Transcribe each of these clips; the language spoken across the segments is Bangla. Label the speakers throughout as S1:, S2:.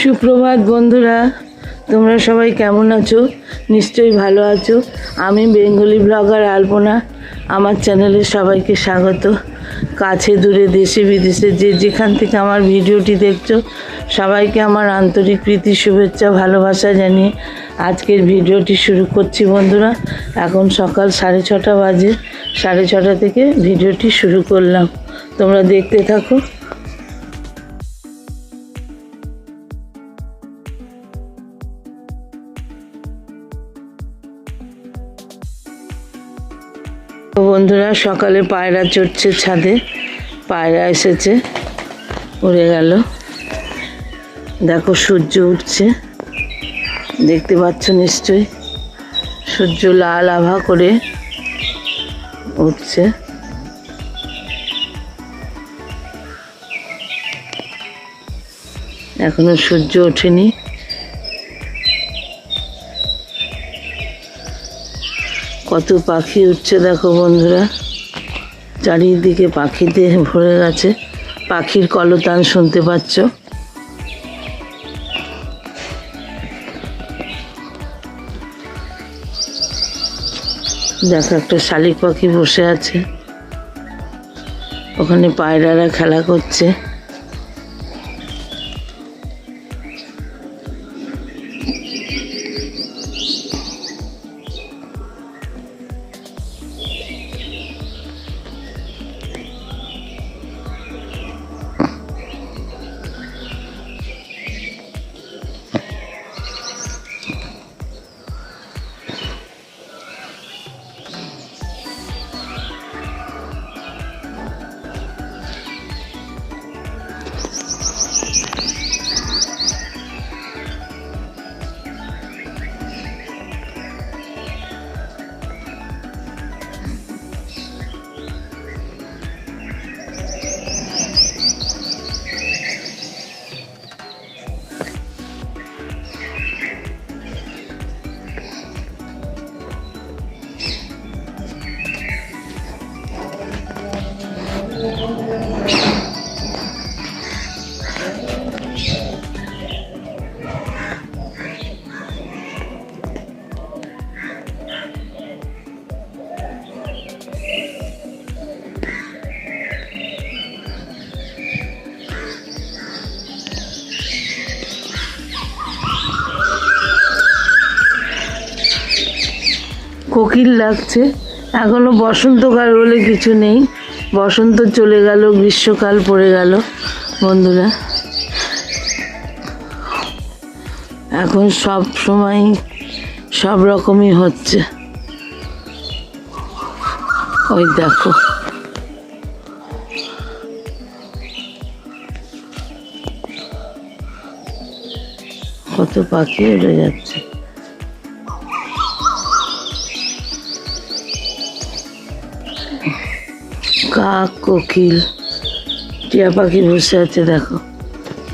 S1: সুপ্রভাত বন্ধুরা, তোমরা সবাই কেমন আছো? নিশ্চয়ই ভালো আছো। আমি বেঙ্গলি ব্লগার আলপনা। আমার চ্যানেলে সবাইকে স্বাগত। কাছে দূরে দেশে বিদেশে যে যেখান থেকে আমার ভিডিওটি দেখছ, সবাইকে আমার আন্তরিক প্রীতি, শুভেচ্ছা, ভালোবাসা জানিয়ে আজকের ভিডিওটি শুরু করছি বন্ধুরা। এখন সকাল সাড়ে ছটা বাজে। সাড়ে ছটা থেকে ভিডিওটি শুরু করলাম। তোমরা দেখতে থাকো। বন্ধুরা, সকালে পায়রা চড়ছে ছাদে। পায়রা এসেছে, উড়ে গেল। দেখো, সূর্য উঠছে। দেখতে পাচ্ছ নিশ্চয়ই, সূর্য লাল আভা করে উঠছে। এখনও সূর্য ওঠেনি। কত পাখি উঠছে দেখো বন্ধুরা। চারিদিকে পাখিতে ভরে গেছে। পাখির কলতান শুনতে পাচ্ছ। দেখো একটা শালিক পাখি বসে আছে। ওখানে পায়রারা খেলা করছে। কোকিল লাগছে। এখনও বসন্তকাল বলে কিছু নেই। বসন্ত চলে গেল, গ্রীষ্মকাল পড়ে গেল, বন্ধুরা। এখন সব সময় সব রকমই হচ্ছে। ওই দেখো। কত পাখি উড়ে যাচ্ছে। কাক কোকিল। টিয়া পাখি বসে আছে, দেখো।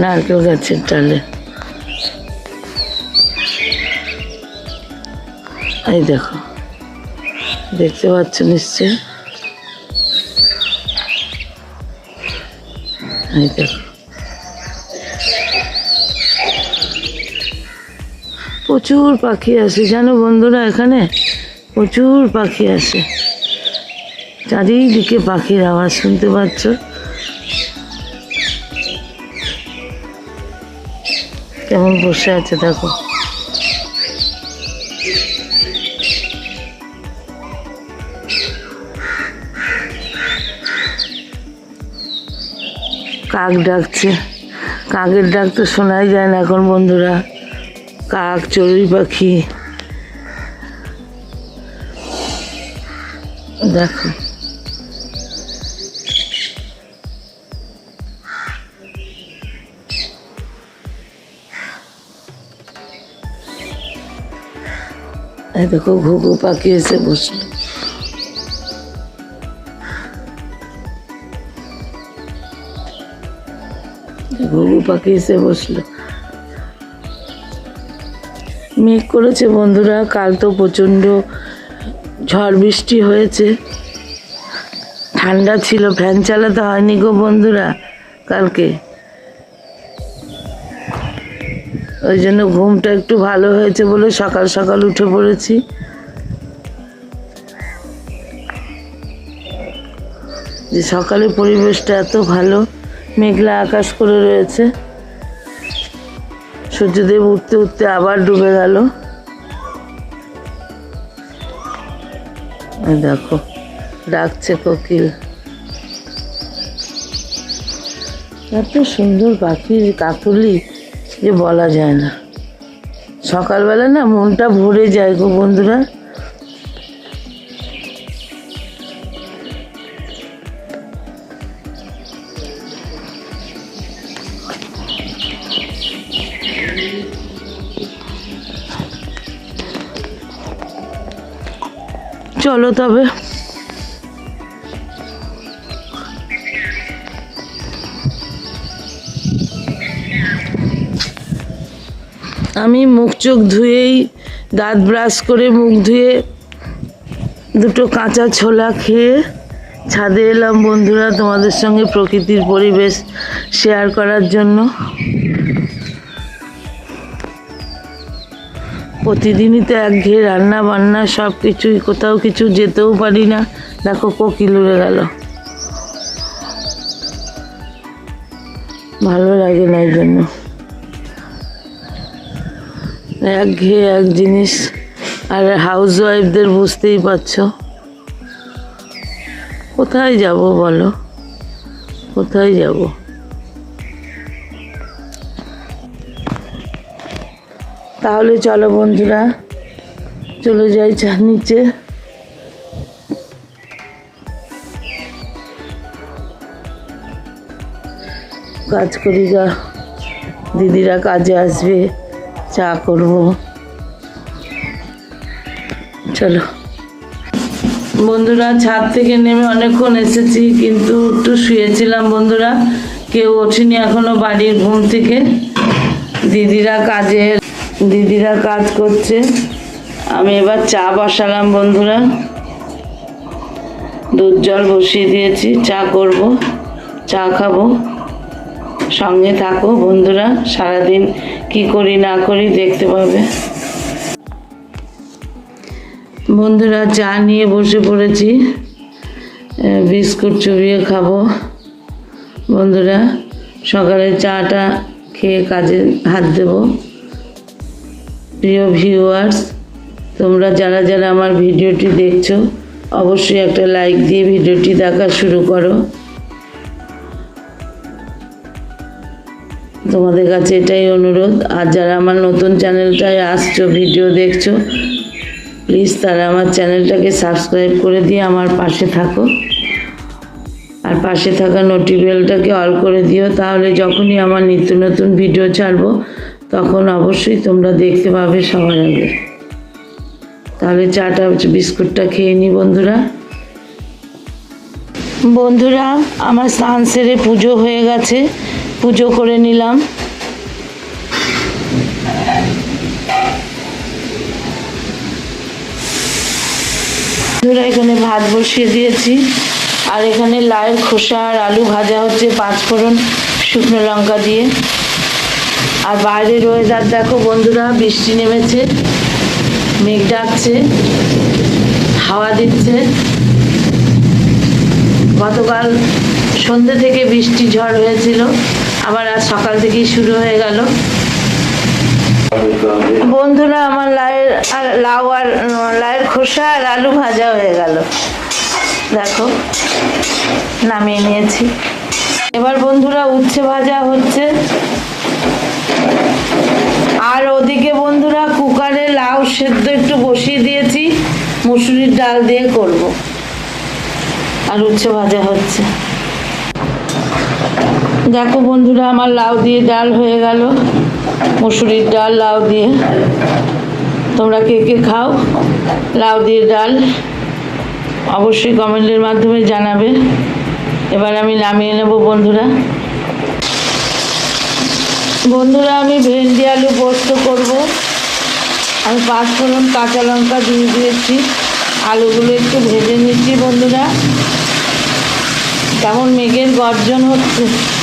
S1: নারকেল গাছের ডালে। এই দেখো। দেখতে পাচ্ছ নিশ্চয় এই দেখো। প্রচুর পাখি আসে। জানো বন্ধুরা, এখানে প্রচুর পাখি আসে। চারিদিকে পাখির আওয়াজ শুনতে পাচ্ছ। কেমন বসে আছে দেখো। কাক ডাকছে। কাকের ডাক তো শোনাই যায় না এখন বন্ধুরা। কাক, চড়ুই পাখি। দেখো। দেখো, ঘুঘু পাখি এসে বসল। ঘুঘু পাখি এসে বসল। মেঘ করেছে বন্ধুরা, কাল তো প্রচণ্ড ঝড় বৃষ্টি হয়েছে। ঠান্ডা ছিল, ফ্যান চালাতে হয়নি গো বন্ধুরা, কালকে। ওই জন্য ঘুমটা একটু ভালো হয়েছে বলে সকাল সকাল উঠে পড়েছি। যে সকালে পরিবেশটা এত ভালো, মেঘলা আকাশ করে রয়েছে। সূর্যদেব উঠতে উঠতে আবার ডুবে গেল। দেখো, ডাকছে কোকিল। এত সুন্দর পাখির কাকলি। যে বলা যায় না। সকালবেলা না মনটা ভরে যায় গো বন্ধুরা। চলো তবে। আমি মুখ চোখ ধুয়েই দাঁত ব্রাশ করে মুখ ধুয়ে দুটো কাঁচা ছোলা খেয়ে ছাদে এলাম বন্ধুরা তোমাদের সঙ্গে প্রকৃতির পরিবেশ শেয়ার করার জন্য। প্রতিদিনই তো একঘেয়ে রান্না বান্না সব কিছুই কোথাও কিছু যেতেও পারি না। দেখো কোকিল উড়ে গেল। ভালো লাগে না এই জন্য। একঘেয়ে এক জিনিস। আর হাউস ওয়াইফদের বুঝতেই পারছ। কোথায় যাব বলো? কোথায় যাব? তাহলে চলো বন্ধুরা, চলে যাই চা নিচে। কাজ করি গা। দিদিরা কাজে আসবে। চা করব। চলো। বন্ধুরা, ছাদ থেকে নেমে অনেকক্ষণ এসেছি, কিন্তু একটু শুয়েছিলাম বন্ধুরা। কেউ ওঠেনি এখনও বাড়ির ঘুম থেকে। দিদিরা কাজে দিদিরা কাজ করছে। আমি এবার চা বসালাম বন্ধুরা। দুধ জল বসিয়ে দিয়েছি, চা করব, চা খাব। সঙ্গে থাকো বন্ধুরা, সারাদিন কি করি না করি দেখতে পাবে। বন্ধুরা, চা নিয়ে বসে পড়েছি। বিস্কুট চুবিয়ে খাব। বন্ধুরা, সকালে চাটা খেয়ে কাজে হাত দেব। প্রিয় ভিউয়ার্স তোমরা যারা যারা আমার ভিডিওটি দেখছ, অবশ্যই একটা লাইক দিয়ে ভিডিওটি দেখা শুরু করো। তোমাদের কাছে এটাই অনুরোধ। আর যারা আমার নতুন চ্যানেলটায় আসছো, ভিডিও দেখছ প্লিজ তারা আমার চ্যানেলটাকে সাবস্ক্রাইব করে দিয়ে আমার পাশে থাকো। আর পাশে থাকা নোটিবেলটাকে অল করে দিও, তাহলে যখনই আমার নিত্য নতুন ভিডিও ছাড়বো, তখন অবশ্যই তোমরা দেখতে পাবে সবার আগে। তাহলে চাটা, বিস্কুটটা খেয়ে নি বন্ধুরা। বন্ধুরা, আমার স্নান সেরে পুজো হয়ে গেছে। পুজো করে নিলাম। এখানে ভাত বসিয়ে দিয়েছি। আর এখানে লাউয়ের খোসা আর আলু ভাজা হচ্ছে পাঁচ পাঁচফোড়ন শুকনো লঙ্কা দিয়ে। আর বাইরের ওয়েদার দেখো বন্ধুরা, বৃষ্টি নেমেছে, মেঘ ডাকছে, হাওয়া দিচ্ছে। গতকাল সন্ধ্যে থেকে বৃষ্টি ঝড় হয়েছিল। আবার আজ সকাল থেকেই শুরু হয়ে গেল। বন্ধুরা, আমার লাউয়ের আর লাউ আর লাউয়ের খোসা আর আলু ভাজা হয়ে গেল। দেখো, নামিয়ে নিয়েছি। এবার বন্ধুরা, উচ্ছে ভাজা হচ্ছে। আর ওদিকে বন্ধুরা, কুকারে লাউ সেদ্ধ একটু বসিয়ে দিয়েছি। মুসুরির ডাল দিয়ে করব। আর উচ্ছে ভাজা হচ্ছে। দেখো বন্ধুরা, আমার লাউ দিয়ে ডাল হয়ে গেল। মুসুরির ডাল, লাউ দিয়ে। তোমরা কে কে খাও? লাউ দিয়ে ডাল অবশ্যই কমেন্টের মাধ্যমে জানাবে। এবার আমি নামিয়ে নেব বন্ধুরা। বন্ধুরা, আমি ভেন্ডি আলু পোস্ত করব। আমি পাঁচ পাঁচফোড়ন কাঁচা লঙ্কা দিয়ে দিয়েছি। আলুগুলো একটু ভেজে নিচ্ছি বন্ধুরা। কেমন মেঘের গর্জন হচ্ছে।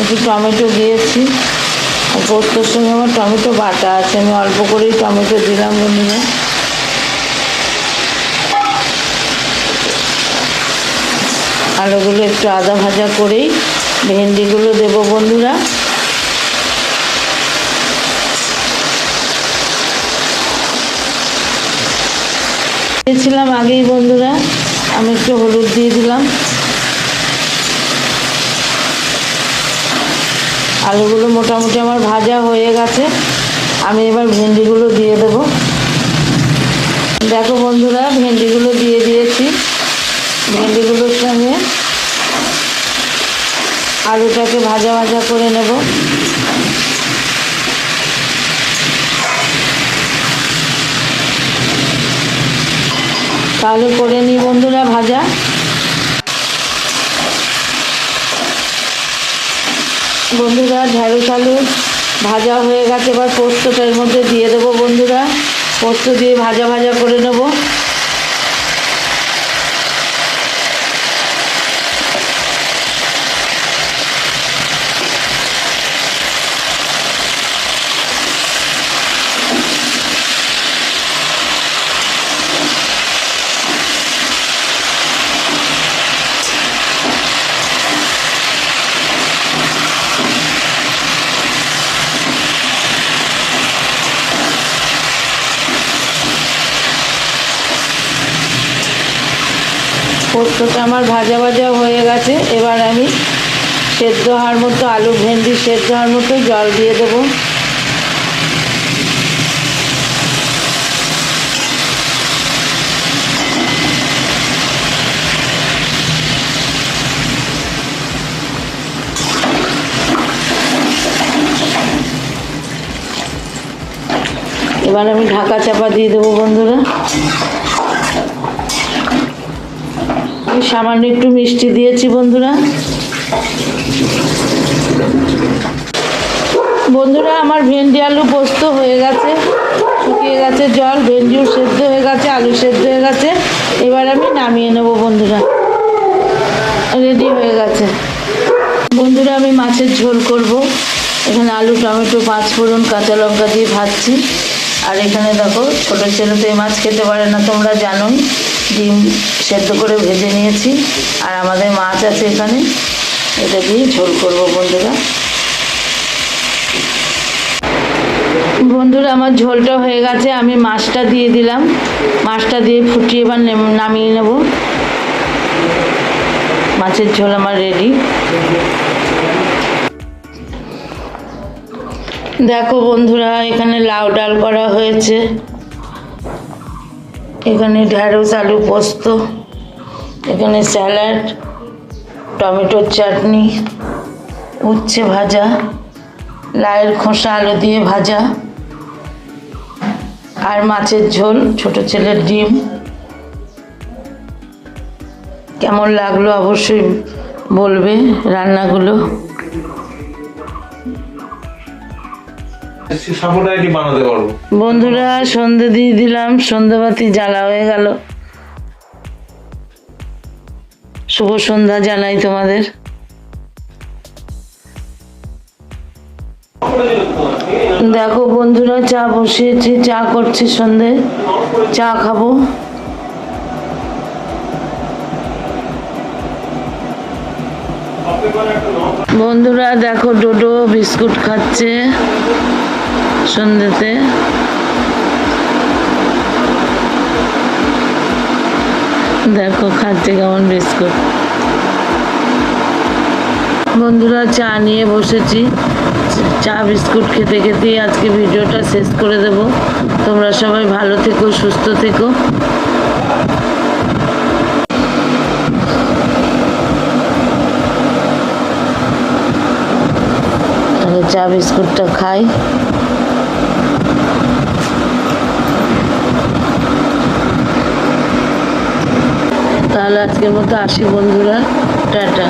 S1: একটু টমেটো দিয়েছি। পোস্তর সঙ্গে আমার টমেটো বাটা আছে। আমি অল্প করেই টমেটো দিলাম বন্ধুরা। আলুগুলো একটু আদা ভাজা করেই ভেন্ডিগুলো দেব বন্ধুরা। দিয়েছিলাম আগেই বন্ধুরা। আমি একটু হলুদ দিয়ে দিলাম। আলুগুলো মোটামুটি আমার ভাজা হয়ে গেছে। আমি এবার ভেন্ডিগুলো দিয়ে দেবো। দেখো বন্ধুরা, ভেন্ডিগুলো দিয়ে দিয়েছি। ভেন্ডিগুলোর সঙ্গে আলুটাকে ভাজা ভাজা করে নেব। তাহলে করে নিই বন্ধুরা ভাজা। বন্ধুরা ঢ্যাঁড়স আলু ভাজা হয়ে গেছে, এবার পোস্তটা এর মধ্যে দিয়ে দেবো বন্ধুরা। পোস্ত দিয়ে ভাজা ভাজা করে নেব। পোস্তটা আমার ভাজা ভাজা হয়ে গেছে। এবার আমি সেদ্ধ হওয়ার মতো আলু ভেন্ডি সেদ্ধ হওয়ার মতো জল দিয়ে দেবো। এবার আমি ঢাকা চাপা দিয়ে দেবো বন্ধুরা। সামান্য একটু মিষ্টি দিয়েছি বন্ধুরা। বন্ধুরা, আমার ভেন্ডি আলু পোস্ত হয়ে গেছে, শুকিয়ে গেছে জল, ভেন্ডিও সেদ্ধ হয়ে গেছে, আলু সেদ্ধ হয়ে গেছে। এবার আমি নামিয়ে নেব বন্ধুরা। রেডি হয়ে গেছে। বন্ধুরা, আমি মাছের ঝোল করব। এখানে আলু, টমেটো, পাঁচ ফোড়ন, কাঁচা লঙ্কা দিয়ে ভাজছি। আর এখানে দেখো, ছোটো ছেলে তো এই মাছ খেতে পারে না, তোমরা জানোই। ডিম সেদ্ধ করে ভেজে নিয়েছি। আর আমাদের মাছ আছে এখানে। এটা দিয়ে ঝোল করব বন্ধুরা। বন্ধুরা, আমার ঝোলটা হয়ে গেছে। আমি মাছটা দিয়ে দিলাম। মাছটা দিয়ে ফুটিয়ে এবার নেম- নামিয়ে নেব। মাছের ঝোল আমার রেডি। দেখো বন্ধুরা, এখানে লাউ ডাল করা হয়েছে। এখানে ঢ্যাঁড়স আলু পোস্ত, এখানে স্যালাড, টমেটোর চাটনি, উচ্ছে ভাজা, লাউয়ের খোসা, আলু দিয়ে ভাজা, আর মাছের ঝোল, ছোট ছেলের ডিম। কেমন লাগল অবশ্যই বলবে রান্নাগুলো। বন্ধুরা, সন্ধে দিয়ে দিলাম, সন্ধ্যাবাতি জ্বালা হয়ে গেল। শুভ সন্ধ্যা জানাই তোমাদের। দেখো বন্ধুরা, চা বসিয়েছি, চা করছি সন্ধে। চা খাব। বন্ধুরা, দেখো ডোডো বিস্কুট খাচ্ছে। সন্ধ্যেতে দেখো খাচ্ছে কেমন বিস্কুট। বন্ধুরা, চা নিয়ে বসেছি। চা, বিস্কুট খেতে খেতেই আজকে ভিডিওটা শেষ করে দেব। তোমরা সবাই ভালো থেকো, সুস্থ থেকো। চা, বিস্কুটটা খাই। তাহলে আজকের মতো আসি বন্ধুরা টাটা।